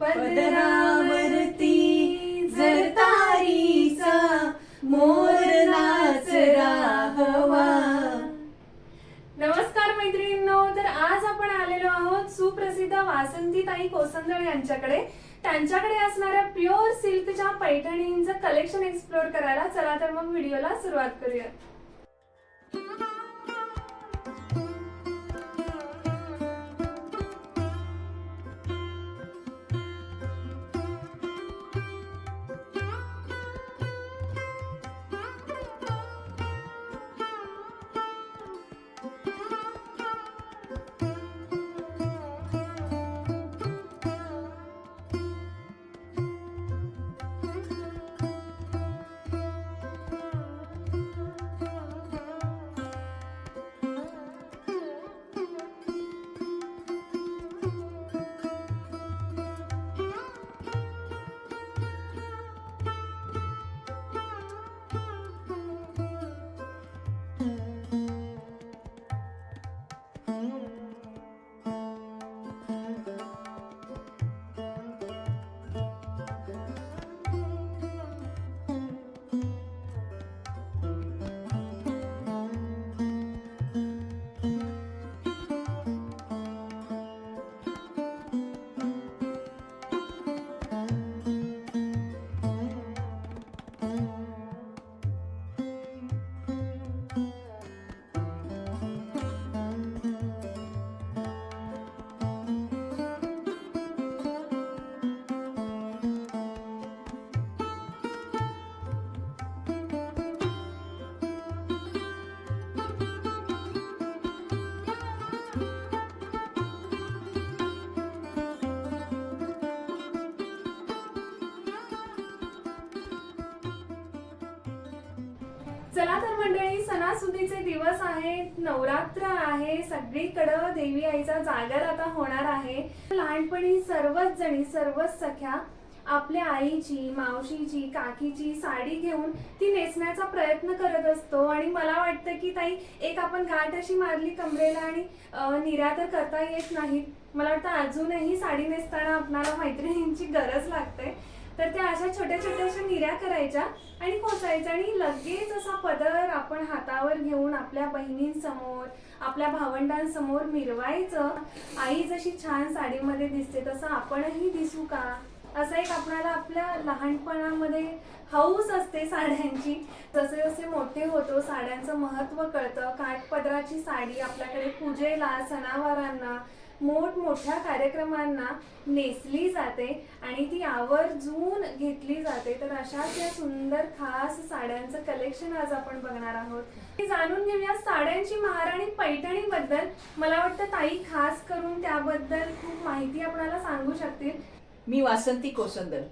पदरावरती जर तारीचा मोर नाचरा हवा. नमस्कार मैत्रिणींनो तर आज आपण आलेलो आहोत सुप्रसिद्ध वासंतीताई कोसंदळ यांच्याकडे. त्यांच्याकडे असणाऱ्या प्युअर सिल्कच्या पैठणींचं कलेक्शन एक्सप्लोर करायला चला तर मग व्हिडिओला सुरुवात करूया चला तर मंडळी सणासुदीचे दिवस आहेत नवरात्र आहे सगळीकडं देवी आईचा जागर आता होणार आहे. लहानपणी सर्वच जणी सर्वच सख्या आपल्या आईची मावशीची काकीची साडी घेऊन ती नेसण्याचा प्रयत्न करत असतो. आणि मला वाटतं की ताई एक आपण गाठ अशी मारली कमरेला आणि अं, निर्या तर करता येत नाहीत. मला वाटतं अजूनही साडी नेसताना आपणाला मैत्रिणींची गरज लागते. तर त्या अशा छोट्या छोट्या अशा निऱ्या करायच्या आणि खोचायच्या आणि लगेच असा पदर आपण हातावर घेऊन आपल्या बहिणींसमोर आपल्या भावंडांसमोर मिरवायचं. आई जशी छान साडीमध्ये दिसते तसं आपणही दिसू का? असं एक आपणाला आपल्या लहानपणामध्ये हौस असते साड्यांची. जसे जसे मोठे होतो साड्यांचं महत्त्व कळतं. काठपदराची साडी आपल्याकडे पूजेला सणावारांना मोठमोठ्या कार्यक्रमांना नेसली जाते आणि ती आवर्जून घेतली जाते. तर अशाच या सुंदर खास साड्यांचं कलेक्शन आज आपण बघणार आहोत. जाणून घेऊया साड्यांची महाराणी पैठणी बद्दल मला वाटतं ताई खास करून त्याबद्दल खूप माहिती आपल्याला सांगू शकतील. मी वासंती कोसंदर.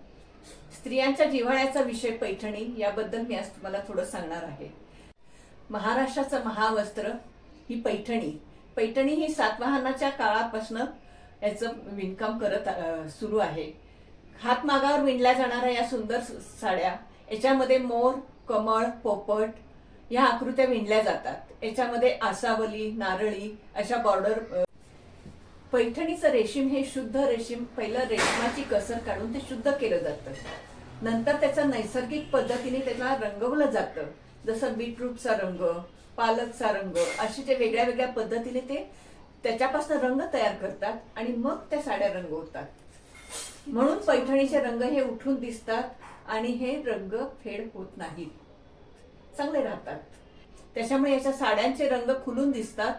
स्त्रियांच्या जिव्हाळ्याचा विषय पैठणी याबद्दल मी आज तुम्हाला थोडं सांगणार आहे. महाराष्ट्राचं महावस्त्र ही पैठणी. पैठणी ही सातवाहनाच्या काळापासून याचं विणकाम करत सुरू आहे. हातमागावर विणल्या जाणाऱ्या या सुंदर साड्या याच्यामध्ये मोर कमळ पोपट ह्या आकृत्या विणल्या जातात. याच्यामध्ये आसावली नारळी अशा बॉर्डर पैठणीचं रेशीम हे शुद्ध रेशीम पहिलं रेशमाची कसर काढून ते शुद्ध केलं जातं. नंतर त्याचं नैसर्गिक पद्धतीने त्याला रंगवलं जातं. जसं बीटरूटचा रंग पालकचा रंग असे जे वेगळ्या वेगळ्या पद्धतीने ते त्याच्यापासून रंग तयार करतात आणि मग त्या साड्या रंगवतात. म्हणून पैठणीचे रंग हे उठून दिसतात आणि हे रंग फेड होत नाहीत. चांगले राहतात. त्याच्यामुळे याच्या साड्यांचे रंग खुलून दिसतात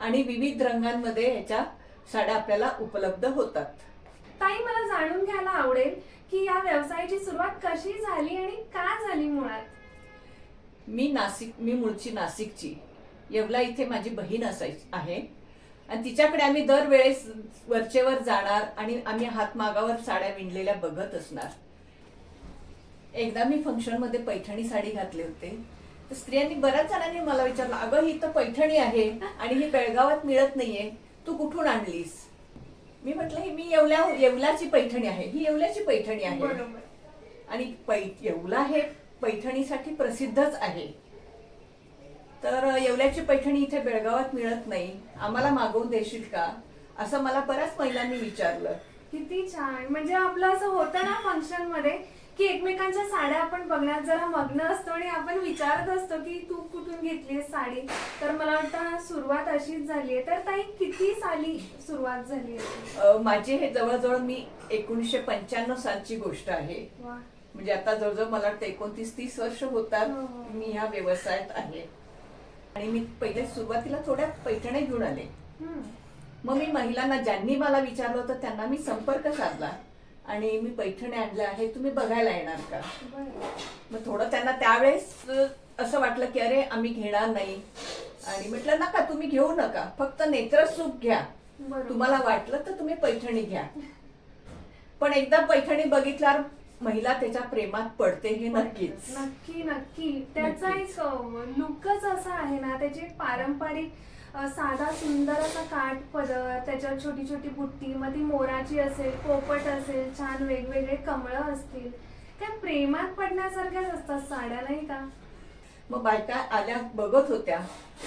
आणि विविध रंगांमध्ये याच्या साड्या आपल्याला उपलब्ध होतात. ताई मला जाणून घ्यायला आवडेल की या व्यवसायाची सुरुवात कशी झाली आणि का झाली मुळात? मी नाशिक मी मूळची नाशिकची येवला इथे माझी बहीण असायची आहे. आणि तिच्याकडे आम्ही दरवेळेस वरचेवर जाणार आणि आम्ही हातमागावर साड्या विणलेल्या बघत असणार. एकदा मी फंक्शनमध्ये पैठणी साडी घातली होते. तर स्त्रियांनी बऱ्याच जणांनी मला विचारलं अगं ही तर पैठणी आहे आणि ही बेळगावात मिळत नाहीये. तू कुठून आणलीस? मी म्हटलं ही मी येवल्या येवल्याची पैठणी आहे. ही येवल्याची पैठणी आहे. आणि पै येवला हे पैठणीसाठी प्रसिद्धच आहे. तर येवल्याची पैठणी इथे बेळगावात मिळत नाही. आम्हाला मागवून देशील का? असं मला बऱ्याच महिलांनी विचारलं. किती छान. म्हणजे आपलं असं होतं ना फंक्शनमध्ये की एकमेकांच्या साड्या आपण बघण्यात जरा मग्न असतो आणि आपण विचारत असतो की तू कुठून घेतलीस साडी? तर मला वाटतं सुरुवात अशीच झाली आहे तर ताई किती साली सुरुवात झाली माझे हे जवळजवळ मी एकोणीसशे पंच्याण्णव सालची गोष्ट आहे. म्हणजे आता जवळजवळ मला वाटतं एकोणतीस तीस वर्ष होतात हो, हो. मी ह्या व्यवसायात आहे आणि मी पहिले सुरुवातीला थोड्या पैठण्या घेऊन आले. मग मी महिलांना ज्यांनी मला विचारलं होतं त्यांना मी संपर्क साधला आणि मी पैठणी आणल्या आहे तुम्ही बघायला येणार का. मग थोडं त्यांना त्यावेळेस असं वाटलं की अरे आम्ही घेणार नाही आणि म्हटलं नका तुम्ही घेऊ नका फक्त नेत्रसूप घ्या बरोबर. तुम्हाला वाटलं तर तुम्ही पैठणी घ्या पण एकदा पैठणी बघितल्यावर महिला त्याच्या प्रेमात पडते हे नक्कीच. नक्की नक्की. त्याचा. एक लुकच असा आहे ना त्याची पारंपरिक साधा सुंदर असा काठ पदर त्याच्यावर छोटी छोटी बुट्टी मग ती मोराची असेल पोपट असेल छान वेगवेगळे कमळं असतील. त्या प्रेमात पडण्यासारख्याच असतात साड्या नाही का? मग बायका आल्या बघत होत्या.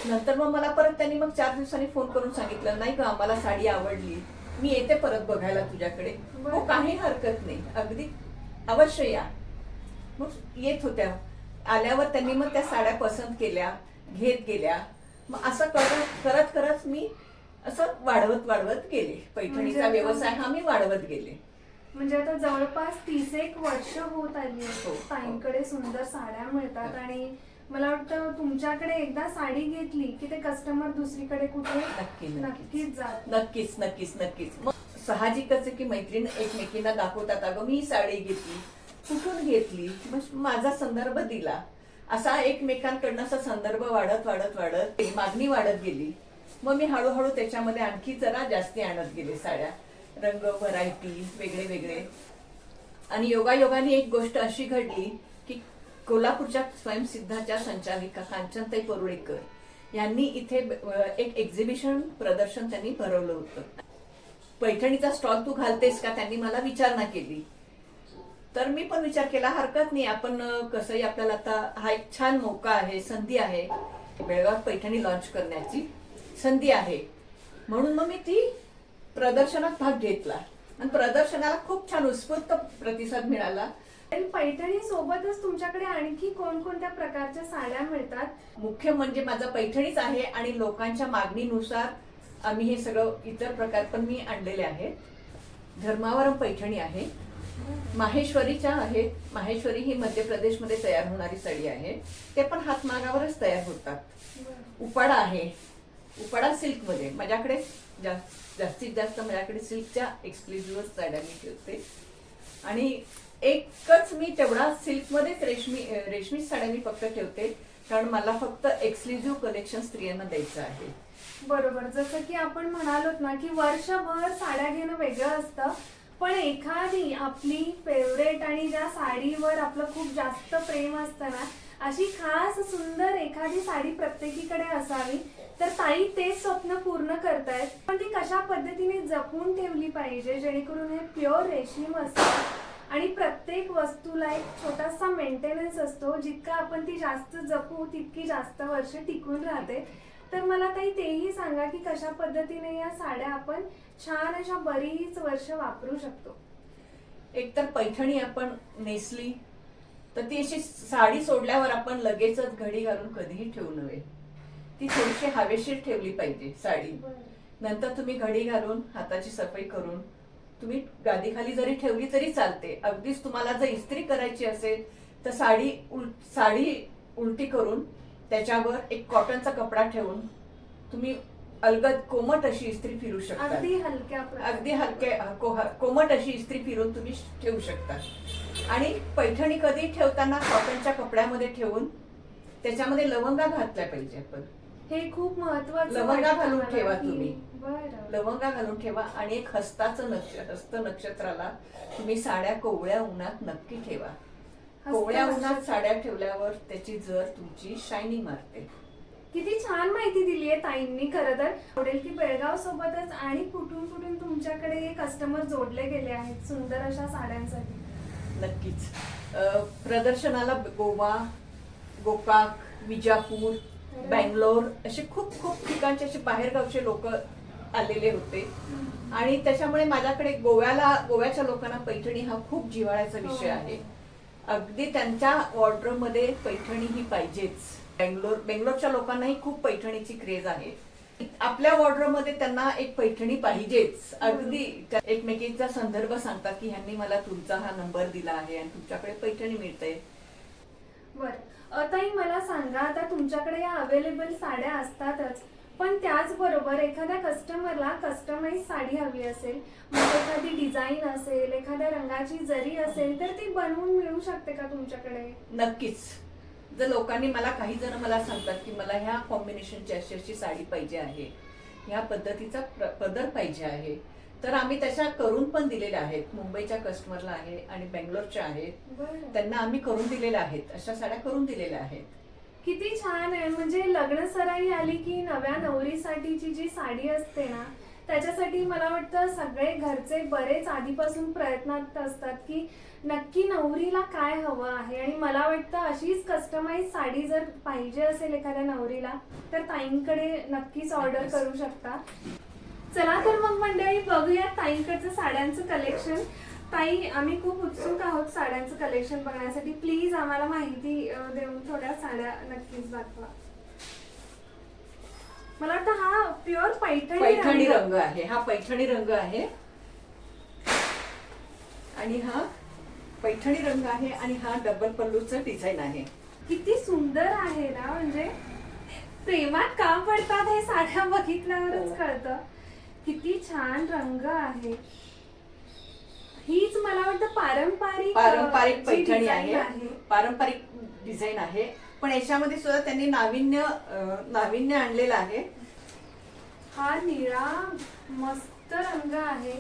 नंतर मग मला परत त्यांनी मग चार दिवसांनी फोन करून सांगितलं नाही का आम्हाला साडी आवडली. मी येते परत बघायला तुझ्याकडे. हो काही हरकत नाही. अगदी अवश्य या. मग येत होत्या. आल्यावर त्यांनी मग त्या साड्या पसंत केल्या घेत गेल्या. मग असं करत करत करत मी असं वाढवत वाढवत गेले. पैठणीचा म्हणजे व्यवसाय हा मी वाढवत गेले. म्हणजे आता जवळपास तीस एक वर्ष होत आली हो, आहेत ताईंकडे सुंदर साड्या मिळतात आणि मला वाटतं तुमच्याकडे एकदा साडी घेतली की ते कस्टमर दुसरीकडे कुठे नक्की नक्की नक्कीच जात. नक्कीच नक्कीच नक्कीच. साहजिकच की मैत्रीण एकमेकींना दाखवतात अगं मी साडी घेतली कुठून घेतली? मग माझा संदर्भ दिला. असा एकमेकांकडनं असा संदर्भ वाढत वाढत वाढत मागणी वाढत गेली. मग मी हळूहळू त्याच्यामध्ये आणखी जरा जास्ती आणत गेले साड्या. रंग व्हरायटी वेगळे वेगळे. आणि योगायोगाने एक गोष्ट अशी घडली की कोल्हापूरच्या स्वयंसिद्धाच्या संचालिका कांचनताई परुळेकर यांनी इथे एक एक्झिबिशन प्रदर्शन त्यांनी भरवलं होतं. पैठणीचा स्टॉल तू घालतेस का? त्यांनी मला विचारणा केली. तर मी पण विचार केला हरकत नाही. आपण कसंही आपल्याला आता हा एक छान मौका आहे संधी आहे बेळगावात पैठणी लॉन्च करण्याची संधी आहे. म्हणून मग मी ती प्रदर्शनात भाग घेतला. आणि प्रदर्शनाला खूप छान उत्स्फूर्त प्रतिसाद मिळाला. आणि पैठणी सोबतच तुमच्याकडे आणखी कोणकोणत्या प्रकारच्या साड्या मिळतात? मुख्य म्हणजे माझा पैठणीच आहे आणि लोकांच्या मागणीनुसार आम्ही हे सगळं इतर प्रकार पण मी आणलेले आहेत. धर्मावरम पैठणी आहे. माहेश्वरीच्या आहेत. माहेश्वरी ही मध्य प्रदेशमध्ये तयार होणारी साडी आहे. ते पण हातमागावरच तयार होतात. उपाडा आहे. उपाडा सिल्कमध्ये माझ्याकडे जा- जास्तीत जास्त माझ्याकडे सिल्कच्या एक्सक्लुझिव्ह साड्या मी ठेवते. आणि एकच मी तेवढा सिल्कमध्येच रेशमी रेशमी साड्या मी फक्त ठेवते. कारण मला फक्त एक्सक्लुझिव्ह कलेक्शन स्त्रियांना द्यायचं आहे. बरोबर. जसं की आपण म्हणालोत ना की वर्षभर साड्या घेणं वेगळं असतं पण एखादी आपली फेवरेट आणि ज्या साडीवर आपलं खूप जास्त प्रेम असतं ना अशी खास सुंदर एखादी साडी प्रत्येकीकडे असावी तर ताई ते स्वप्न पूर्ण करतायत. पण ती कशा पद्धतीने जपून ठेवली पाहिजे जेणेकरून हे प्युअर रेशीम असतं? आणि प्रत्येक वस्तूला एक छोटासा मेंटेनन्स असतो जितका आपण ती जास्त जपू तितकी जास्त वर्ष टिकून राहते. तर मला ताई तेही सांगा की कशा पद्धतीने या साड्या आपण छान अशा बरीच वर्ष वापरू शकतो? एकतर पैठणी आपण नेसली तर ती अशी साडी सोडल्यावर आपण लगेचच घडी घालून कधीही ठेवू नये. ती थोडीशी हवेशीर ठेवली पाहिजे साडी. नंतर तुम्ही घडी घालून हाताची सफाई करून तुम्ही गादीखाली जरी ठेवली तरी चालते. अगदीच तुम्हाला जर इस्त्री करायची असेल तर साडी उल साडी उलटी करून त्याच्यावर एक कॉटनचा कपडा ठेवून तुम्ही अलगद कोमट अशी इस्त्री फिरू शकता. अगदी हलक्या. अगदी हलके को- कोमट अशी इस्त्री फिरून तुम्ही ठेवू शकता. आणि पैठणी कधी ठेवताना कॉटनच्या कपड्यामध्ये ठेवून त्याच्यामध्ये लवंगा घातल्या पाहिजे आपण. हे खूप महत्वाचं लवंगा घालून ठेवा तुम्ही. लवंगा घालून ठेवा आणि एक हस्ताचं नक्ष हस्त नक्षत्राला तुम्ही साड्या कोवळ्या उन्हात नक्की ठेवा. कोवळ्या उन्हात. साड्या ठेवल्यावर त्याची जर तुमची शायनिंग मारते. किती छान माहिती दिली आहे ताईंनी खरं तर. आवडेल की बेळगाव सोबतच आणि कुठून कुठून तुमच्याकडे कस्टमर जोडले गेले आहेत सुंदर अशा साड्यांसाठी? नक्कीच. अ, प्रदर्शनाला गोवा गोकाक विजापूर बँगलोर असे खूप खूप ठिकाणचे असे बाहेरगावचे लोक आलेले होते. आणि त्याच्यामुळे माझ्याकडे गोव्याला गोव्याच्या लोकांना पैठणी हा खूप जिव्हाळ्याचा विषय हो. आहे. अगदी त्यांच्या वॉर्डरोबमध्ये पैठणी ही पाहिजेच. बेंगलोर बेंगलोरच्या लोकांनाही खूप पैठणीची क्रेज आहे. आपल्या वॉर्डरोबमध्ये त्यांना एक पैठणी पाहिजेच. अगदी एकमेकींचा संदर्भ सांगतात की ह्यांनी मला तुमचा हा नंबर दिला आहे आणि तुमच्याकडे पैठणी मिळते. बर. ताई मला सांगा आता तुमच्याकडे या अवेलेबल साड्या असतातच. पण त्याचबरोबर एखाद्या कस्टमरला कस्टमाइज साडी हवी असेल मग एखादी डिझाईन असेल एखाद्या रंगाची जरी असेल तर ती बनवून मिळू शकते का तुमच्याकडे? नक्कीच. जर लोकांनी मला काही जण मला सांगतात की मला ह्या कॉम्बिनेशनची अशी अशी साडी पाहिजे आहे ह्या पद्धतीचा पदर पाहिजे आहे तर आम्ही तशा करून पण दिलेल्या आहेत. मुंबईच्या कस्टमरला आहे आणि बेंगलोरच्या आहेत. त्यांना आम्ही करून दिलेल्या आहेत. अशा साड्या करून दिलेल्या आहेत. किती छान आहे. म्हणजे लग्न सराई आली की नव्या नवरीसाठीची जी साडी असते ना त्याच्यासाठी मला वाटतं सगळे घरचे बरेच आधीपासून प्रयत्नात असतात की नक्की नवरीला काय हवं आहे. आणि मला वाटतं अशीच कस्टमाइज साडी जर पाहिजे असेल एखाद्या नवरीला तर ताईंकडे नक्कीच ऑर्डर. करू शकता. चला तर मग मंडळी बघूया ताईंकडचं साड्यांचं कलेक्शन ताई आम्ही खूप उत्सुक आहोत साड्यांचं कलेक्शन बघण्यासाठी. प्लीज आम्हाला माहिती अं, देऊन थोड्या साड्या नक्कीच दाखवा. मला वाटतं हा प्युअर पैठणी पैठणी रंग. आहे. हा पैठणी रंग आहे. आणि हा पैठणी रंग आहे आणि हा डबल पल्लूचं डिझाईन आहे. किती सुंदर आहे ना म्हणजे प्रेमात का पडतात हे साड्या बघितल्यावरच हो. कळतं. किती छान रंग आहे. हीच मला वाटतं पारंपरिक पारंपरिक पैठणी आहे. पारंपरिक डिझाईन आहे. पण याच्यामध्ये सुद्धा त्यांनी नाविन्य नाविन्य आणलेलं आहे. हा निळा मस्त रंग आहे.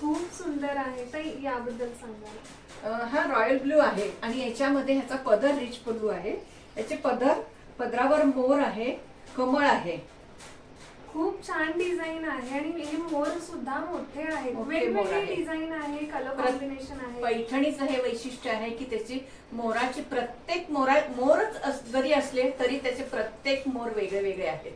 खूप सुंदर आहे. ताई याबद्दल सांगा. हा रॉयल ब्लू आहे आणि याच्यामध्ये ह्याचा पदर रिच पल्लू आहे. याचे पदर पदरावर मोर आहे कमळ आहे. खूप छान डिझाईन आहे आणि हे मोर सुद्धा मोठे आहेत. मोठे मोर वेगवेगळे आहे. डिझाईन आहे कलर प्रत- कॉम्बिनेशन आहे. पैठणीचं हे वैशिष्ट्य आहे की त्याची मोराची प्रत्येक मोरा मोरच अस- जरी असले तरी त्याचे प्रत्येक मोर वेगळे वेगळे आहेत.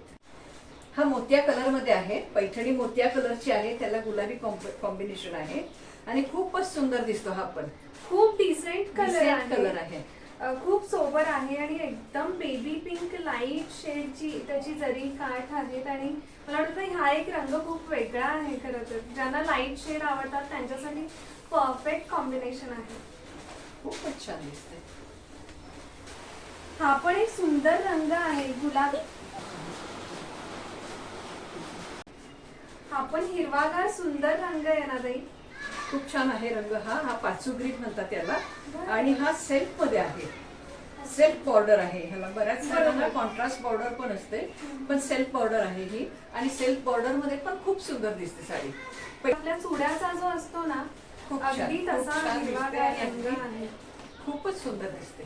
हा मोत्या कलरमध्ये आहे. पैठणी मोत्या कलरची आहे. त्याला गुलाबी कॉम्बिनेशन आहे. आणि खूपच सुंदर दिसतो हा पण. खूप डिसेंट कलर आहे. कलर आहे. खूप सोबर आहे आणि एकदम बेबी पिंक लाइट शेडची त्याची जरी काठ आहेत आणि मला वाटतं हा एक रंग खूप वेगळा आहे खरं तर. ज्यांना लाइट शेड आवडतात त्यांच्यासाठी परफेक्ट कॉम्बिनेशन आहे. खूपच छान दिसते हा पण एक सुंदर रंग आहे गुलाबी. हा पण हिरवागार सुंदर रंग आहे ना ताई. खूप छान आहे रंग हा हा पाचू ग्रीप म्हणतात त्याला. आणि हा सेल्फमध्ये आहे. सेल्फ बॉर्डर आहे ह्याला. बऱ्याच. साड्यांना कॉन्ट्रास्ट बॉर्डर पण असते पण सेल्फ बॉर्डर आहे ही. आणि सेल्फ बॉर्डरमध्ये पण खूप सुंदर दिसते साडी. आपल्या चुड्याचा जो असतो ना खूप अगदी तसा खूपच सुंदर दिसते.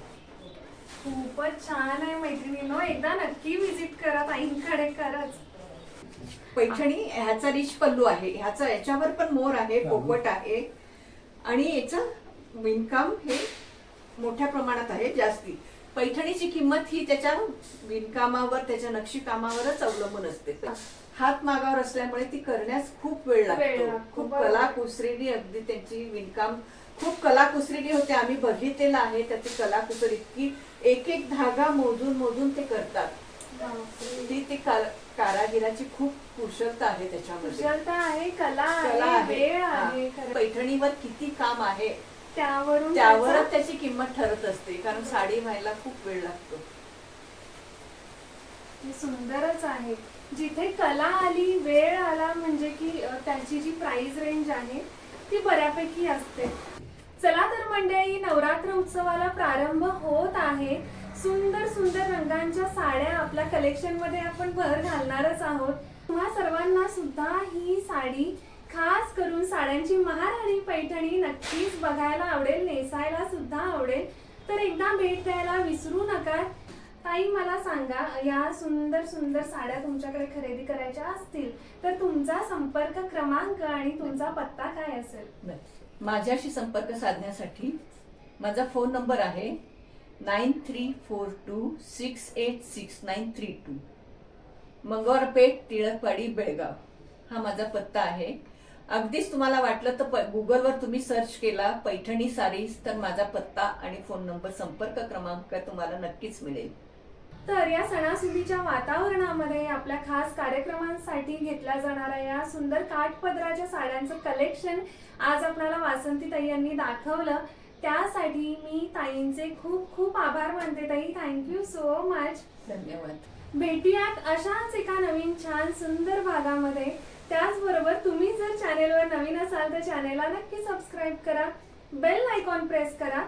खूपच छान आहे मैत्रिणींनो. एकदा नक्की विजिट करा ताईंकडे खरंच. पैठणी ह्याचा रिच पल्लू आहे. ह्याचा याच्यावर पण मोर आहे पोपट आहे. आणि याचं विणकाम हे मोठ्या प्रमाणात आहे जास्ती. पैठणीची किंमत ही त्याच्या विणकामावर त्याच्या नक्षीकामावरच अवलंबून असते. हात मागावर असल्यामुळे ती करण्यास खूप वेळ लागतो. खूप. कला कुसरीनी अगदी त्यांची विणकाम खूप कला कुसरीनी होते. आम्ही बघितलेलं आहे त्याची कला कुसर इतकी एक एक धागा मोजून मोजून ते करतात. ती ती कारागिराची खूप कुशलता आहे त्याच्यामध्ये. कुशलता आहे कला कला आहे. आहे वेळ हा. आहे खरं. पैठणीवर किती काम आहे त्यावरून त्यावरच त्याचा- त्याची किंमत ठरत असते कारण साडी व्हायला खूप वेळ लागतो. हे सुंदरच आहे. जिथे कला आली वेळ आला म्हणजे की अ, त्याची जी प्राइस रेंज आहे ती बऱ्यापैकी असते. चला तर मंडळी नवरात्र उत्सवाला प्रारंभ होत आहे. सुंदर सुंदर रंगांच्या साड्या आपल्या कलेक्शनमध्ये आपण भर घालणारच आहोत. तुम्हा सर्वांना सुद्धा ही साडी खास करून साड्यांची महाराणी पैठणी नक्कीच बघायला आवडेल नेसायला सुद्धा आवडेल. तर एकदा भेट द्यायला विसरू नका. ताई मला सांगा या सुंदर सुंदर साड्या तुमच्याकडे खरेदी करायच्या असतील तर तुमचा संपर्क क्रमांक आणि तुमचा पत्ता काय असेल? माझ्याशी संपर्क साधण्यासाठी माझा फोन नंबर आहे nine three four two six eight six nine three two Mangalwarpeth Tilakwadi Belgaum हा माझा पत्ता आहे अगदीच तुम्हाला वाटलं तर गुगलवर तुम्ही सर्च केला पैठणी सारीज तर माझा पत्ता आणि फोन नंबर संपर्क क्रमांक तुम्हाला नक्कीच मिळेल तर या सणासुदीच्या वातावरणामध्ये आपल्या खास कार्यक्रमांसाठी घेतल्या जाणाऱ्या या सुंदर काठपदराच्या साड्यांचं कलेक्शन आज आपल्याला वासंती ताई यांनी दाखवलं त्यासाठी मी ताईंचे खूप खूप आभार मानते ताई. थँक्यू सो मच धन्यवाद. भेटूयात अशाच एका नवीन छान सुंदर भागामध्ये. त्याचबरोबर तुम्ही जर चॅनेलवर नवीन असाल तर चॅनेलला नक्की सबस्क्राईब करा. बेल आयकॉन प्रेस करा.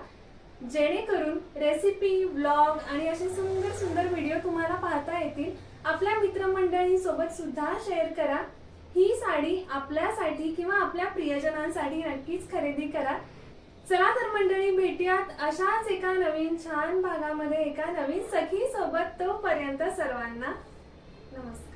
जेणेकरून रेसिपी ब्लॉग आणि असे सुंदर सुंदर व्हिडिओ तुम्हाला पाहता येतील. आपल्या मित्रमंडळी सोबत सुद्धा शेअर करा. ही साडी आपल्यासाठी किंवा आपल्या प्रियजनांसाठी नक्कीच खरेदी करा. चला तर मंडळी भेटूयात अशाच एका नवीन छान भागामध्ये एका नवीन सखी सोबत तोपर्यंत सर्वांना नमस्कार.